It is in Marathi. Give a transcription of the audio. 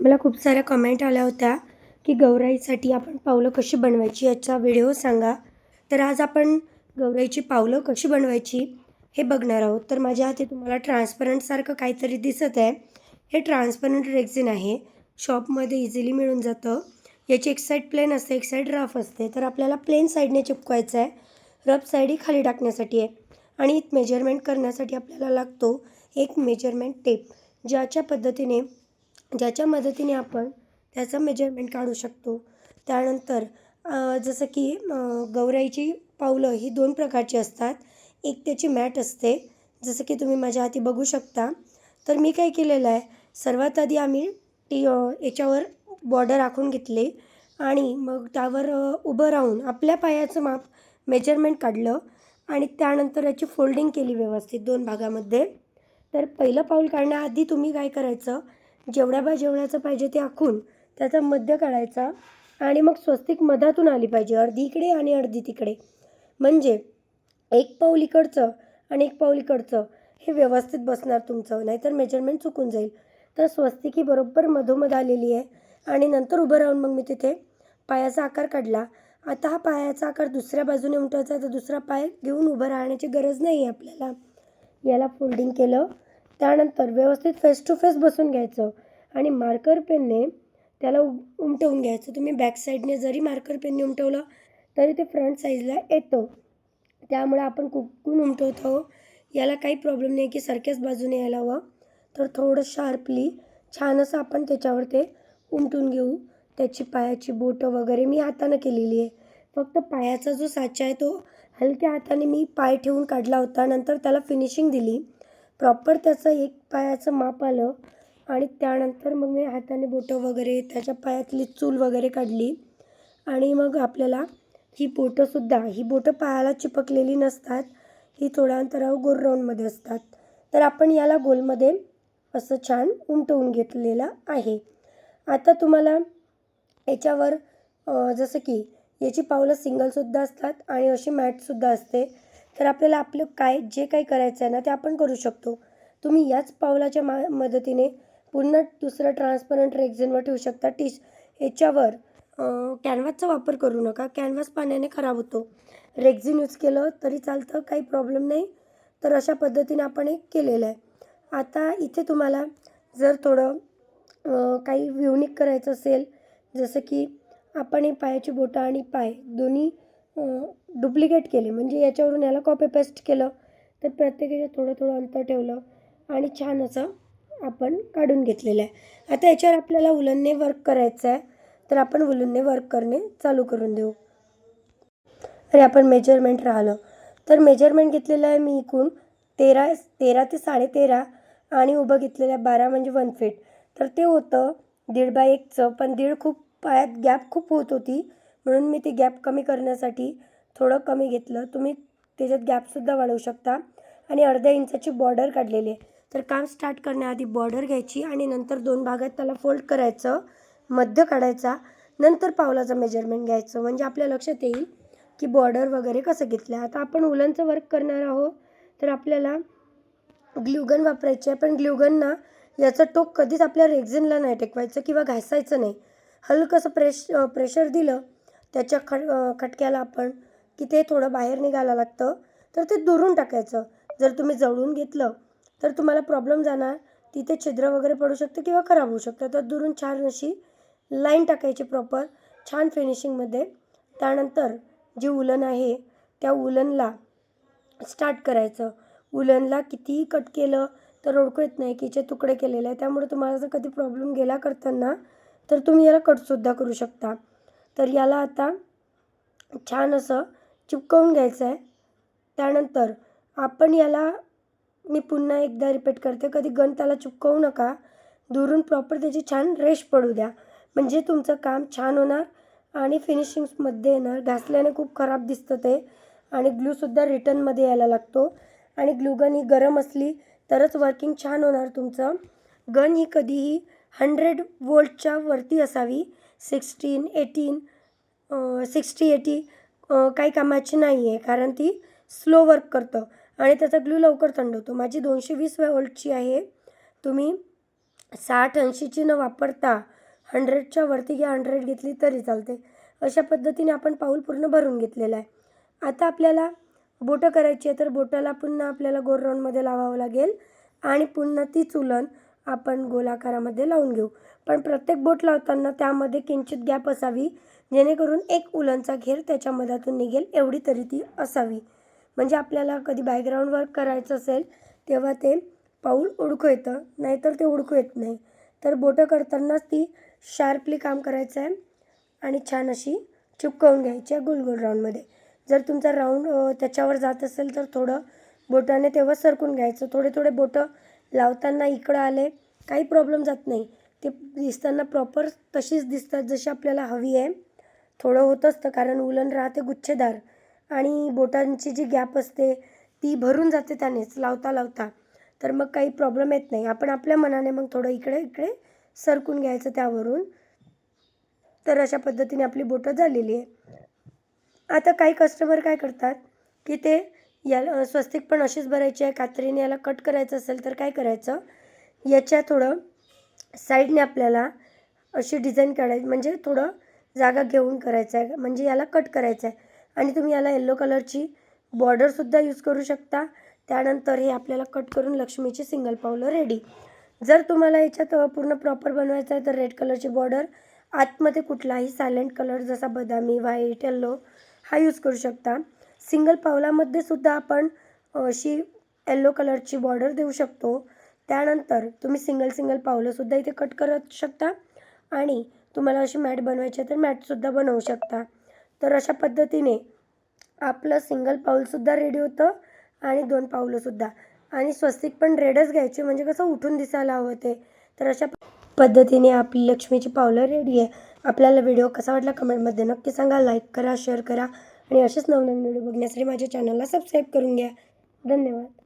मला खूप साऱ्या कमेंट आल्या होत्या की गौराईसाठी आपण पावलं कशी बनवायची याचा व्हिडिओ सांगा. तर आज आपण गौराईची पावलं कशी बनवायची हे बघणार आहोत. तर माझ्या हाती तुम्हाला ट्रान्सपरंटसारखं काहीतरी दिसत आहे. हे ट्रान्सपरंट रेक्झिन आहे. शॉपमध्ये इझिली मिळून जातं. याची एक साईड प्लेन असते एक साईड रफ असते. तर आपल्याला प्लेन साईडने चिपकवायचं आहे. रफ साईड ही खाली टाकण्यासाठी आहे. आणि मेजरमेंट करण्यासाठी आपल्याला लागतो एक मेजरमेंट टेप ज्याच्या पद्धतीने ज्याच्या मदतीने आपण त्याचं मेजरमेंट काढू शकतो. त्यानंतर जसं की गौराईची पावलं ही दोन प्रकारची असतात. एक त्याची मॅट असते. जसं की तुम्ही माझ्या हाती बघू शकता. तर मी काय केलेलं आहे सर्वात आधी आम्ही टी याच्यावर बॉर्डर आखून घेतले आणि मग त्यावर उभं राहून आपल्या पायाचं माप मेजरमेंट काढलं आणि त्यानंतर याची फोल्डिंग केली व्यवस्थित दोन भागामध्ये. तर पहिलं पाऊल काढण्याआधी तुम्ही काय करायचं जेवढ्या बा जेवणाचं पाहिजे ते आखून त्याचा मध्य काढायचा आणि मग स्वस्तिक मधातून आली पाहिजे अर्धी इकडे आणि अर्धी तिकडे. म्हणजे एक पाऊल इकडचं आणि एक पाऊल इकडचं हे व्यवस्थित बसणार तुमचं नाहीतर मेजरमेंट चुकून जाईल. तर स्वस्तिक ही बरोबर मधोमध आलेली आहे आणि नंतर उभं राहून मग मी तिथे पायाचा आकार काढला. आता हा पायाचा आकार दुसऱ्या बाजूने उमटायचा तर दुसरा पाय घेऊन उभं राहण्याची गरज नाही आहे आपल्याला. याला फोल्डिंग केलं. त्यानंतर व्यवस्थित फेस टू फेस बसून घ्यायचं. आणि मार्कर पेनने त्याला उ उमटवून घ्यायचं. तुम्ही बॅक साईडने जरी मार्कर पेनने उमटवलं तरी ते फ्रंट साईजला येतं. त्यामुळे आपण कुकून उमटवतो याला काही प्रॉब्लेम नाही की सारख्याच बाजूने यायला हवं. तर थोडं शार्पली छान असं आपण त्याच्यावर ते उमटून घेऊ. त्याची पायाची बोटं वगैरे मी हातानं केलेली आहे. फक्त पायाचा जो साचा आहे तो हलक्या हाताने मी पाय ठेवून काढला होता. नंतर त्याला फिनिशिंग दिली. प्रॉपर त्याचं एक पायाचं माप आलं आणि त्यानंतर मग मी हाताने बोटं वगैरे त्याच्या पायातली चूल वगैरे काढली. आणि मग आपल्याला ही बोटंसुद्धा ही बोटं पायाला चिपकलेली नसतात ही थोड्या अंतरावर गोल राऊंडमध्ये असतात. तर आपण याला गोलमध्ये असं छान उमटवून घेतलेलं आहे. आता तुम्हाला याच्यावर जसं की याची पावलं सिंगलसुद्धा असतात आणि अशी मॅटसुद्धा असते. तर आपल्याला आपलं काय जे काही करायचं आहे ना ते आपण करू शकतो. तुम्ही याच पावलाच्या मा मदतीने पुन्हा दुसरं ट्रान्सपरंट रेक्झिनवर ठेवू शकता. टीश याच्यावर कॅनव्हासचा वापर करू नका. कॅनव्हास पाण्याने खराब होतो. रेक्झिन यूज केलं तरी चालतं काही प्रॉब्लेम नाही. तर अशा पद्धतीने आपण एक केलेलं आहे. आता इथे तुम्हाला जर थोडं काही युनिक करायचं असेल जसं की आपण हे पायाची बोटं आणि पाय दोन्ही डुप्लिकेट केले. म्हणजे याच्यावरून याला कॉपी पेस्ट केलं तर प्रत्येकाच्या थोडं थोडं अंतर ठेवलं आणि छान असं आपण काढून घेतलेलं आहे. आता याच्यावर आपल्याला उलनने वर्क करायचं आहे तर आपण उलनने वर्क करणे चालू करून देऊ. अरे आपण मेजरमेंट राहिलं. तर मेजरमेंट घेतलेलं आहे मी इकून तेरा तेरा ते साडेतेरा आणि उभं घेतलेलं आहे बारा म्हणजे वन फीट तर ते होतं दीड बाय एकचं पण दीड खूप पायात गॅप खूप होत होती. म्हणून मी ती गॅप कमी करण्यासाठी थोडं कमी घेतलं. तुम्ही त्याच्यात गॅपसुद्धा वाढवू शकता. आणि अर्ध्या इंचाची बॉर्डर काढलेली आहे. तर काम स्टार्ट करण्याआधी बॉर्डर घ्यायची आणि नंतर दोन भागात त्याला फोल्ड करायचं मध्य काढायचा नंतर पावलाचं मेजरमेंट घ्यायचं. म्हणजे आपल्या लक्षात येईल की बॉर्डर वगैरे कसं घेतलं आहे. आता आपण उलनचं वर्क करणार आहोत. तर आपल्याला ग्ल्युगन वापरायचे आहे. पण ग्ल्युगन ना याचं टोक कधीच आपल्या रेक्झिनला नाही टेकवायचं किंवा घासायचं नाही. हलकंसं प्रेश प्रेशर दिलं त्याच्या खट खटक्याला आपण की ते थोडं बाहेर निघायला लागतं तर ते दुरून टाकायचं. जर तुम्ही जळून घेतलं तर तुम्हाला प्रॉब्लेम जाणार. तिथे छिद्र वगैरे पडू शकतं किंवा खराब होऊ शकतं. तर दुरून छान अशी लाईन टाकायची प्रॉपर छान फिनिशिंगमध्ये त्यानंतर जी उलन आहे त्या उलनला स्टार्ट करायचं. उलनला कितीही कट केलं तर ओळखू येत नाही. कीचे तुकडे केलेले आहे त्यामुळे तुम्हाला जर कधी प्रॉब्लेम गेला करताना तर तुम्ही याला कटसुद्धा करू शकता. तर याला आता छान असं चिपकवून घ्यायचं आहे. त्यानंतर आपण याला मी पुन्हा एकदा रिपीट करते कधी गण त्याला चिपकवू नका. दुरून प्रॉपर त्याची छान रेश पडू द्या. म्हणजे तुमचं काम छान होणार आणि फिनिशिंग्समध्ये येणार. घासल्याने खूप खराब दिसतं ते. आणि ग्लूसुद्धा रिटर्नमध्ये यायला लागतो. आणि ग्लूगन ही गरम असली तरच वर्किंग छान होणार तुमचं. गन ही कधीही हंड्रेड वोल्टच्या वरती असावी. सिक्स्टीन एटीन सिक्स्टी एटी काही कामाची नाही आहे कारण ती स्लो वर्क करतं आणि त्याचा ग्लू लवकर थंड होतो. माझी दोनशे वीस वोल्टची आहे. तुम्ही साठ ऐंशीची न वापरता हंड्रेडच्या वरती घ्या हंड्रेड घेतली तरी चालते. अशा पद्धतीने आपण पाऊल पूर्ण भरून घेतलेलं आहे. आता आपल्याला बोटं करायची आहे तर बोटाला पुन्हा आपल्याला गोल राऊंडमध्ये लावावं लागेल आणि पुन्हा ती चुलन आपण गोलाकारामध्ये लावून घेऊ. पण प्रत्येक बोट लावताना त्यामध्ये किंचित गॅप असावी जेणेकरून एक उलनचा घेर त्याच्या मधातून निघेल एवढी तरी ती असावी. म्हणजे आपल्याला कधी बॅकग्राऊंड वर्क करायचं असेल तेव्हा ते पाऊल उडकू येतं नाहीतर ते उडकू येत नाही. तर बोटं करतानाच ती शार्पली काम करायचं आहे आणि छान अशी चिपकवून घ्यायची आहे गोल गोल राऊंडमध्ये जर तुमचा राऊंड त्याच्यावर जात असेल तर थोडं बोटाने तेव्हा सरकून घ्यायचं. थोडे थोडे बोटं लावताना इकडं आले काही प्रॉब्लेम जात नाही. ते दिसताना प्रॉपर तशीच दिसतात जशी आपल्याला हवी आहे. थोडं होत असतं कारण उलन राहते गुच्छेदार आणि बोटांची जी गॅप असते ती भरून जाते त्यानेच लावता लावता. तर मग काही प्रॉब्लेम येत नाही. आपण आपल्या मनाने मग थोडं इकडे इकडे सरकून घ्यायचं त्यावरून. तर अशा पद्धतीने आपली बोटं झालेली आहे. आता काही कस्टमर काय करतात की ते याला स्वस्तिक पण अशीच भरायची आहे. कात्रीने याला कट करायचं असेल तर काय करायचं? याच्या थोडं साईडने आपल्याला अशी डिझाईन काढायची म्हणजे थोडं जागा घेऊन करायचं आहे. म्हणजे याला कट करायचं आहे. आणि तुम्ही याला येल्लो कलरची बॉर्डरसुद्धा यूज करू शकता. त्यानंतर हे आपल्याला कट करून लक्ष्मीची सिंगल पावलं रेडी जर तुम्हाला याच्यात पूर्ण प्रॉपर बनवायचं आहे तर रेड कलरची बॉर्डर आतमध्ये कुठलाही सायलेंट कलर जसा बदामी व्हाईट येल्लो हा यूज करू शकता. सिंगल पावलामध्ये सुद्धा आपण अशी येल्लो कलरची बॉर्डर देऊ शकतो. त्यानंतर तुम्ही सिंगल सिंगल पावलंसुद्धा इथे कट करत शकता. आणि तुम्हाला अशी मॅट बनवायची आहे तर मॅटसुद्धा बनवू शकता. तर अशा पद्धतीने आपलं सिंगल पाऊलसुद्धा रेडी होतं आणि दोन पाऊलंसुद्धा आणि स्वस्तिक पण रेडच घ्यायचे म्हणजे कसं उठून दिसायला हवं ते. तर अशा पद्धतीने आपली लक्ष्मीची पावलं रेडी आहे. आपल्याला व्हिडिओ कसा वाटला कमेंटमध्ये नक्की सांगा लाईक करा शेअर करा. आणि असेच नवनवीन व्हिडिओ बघण्यासाठी माझ्या चॅनलला सबस्क्राईब करून घ्या. धन्यवाद.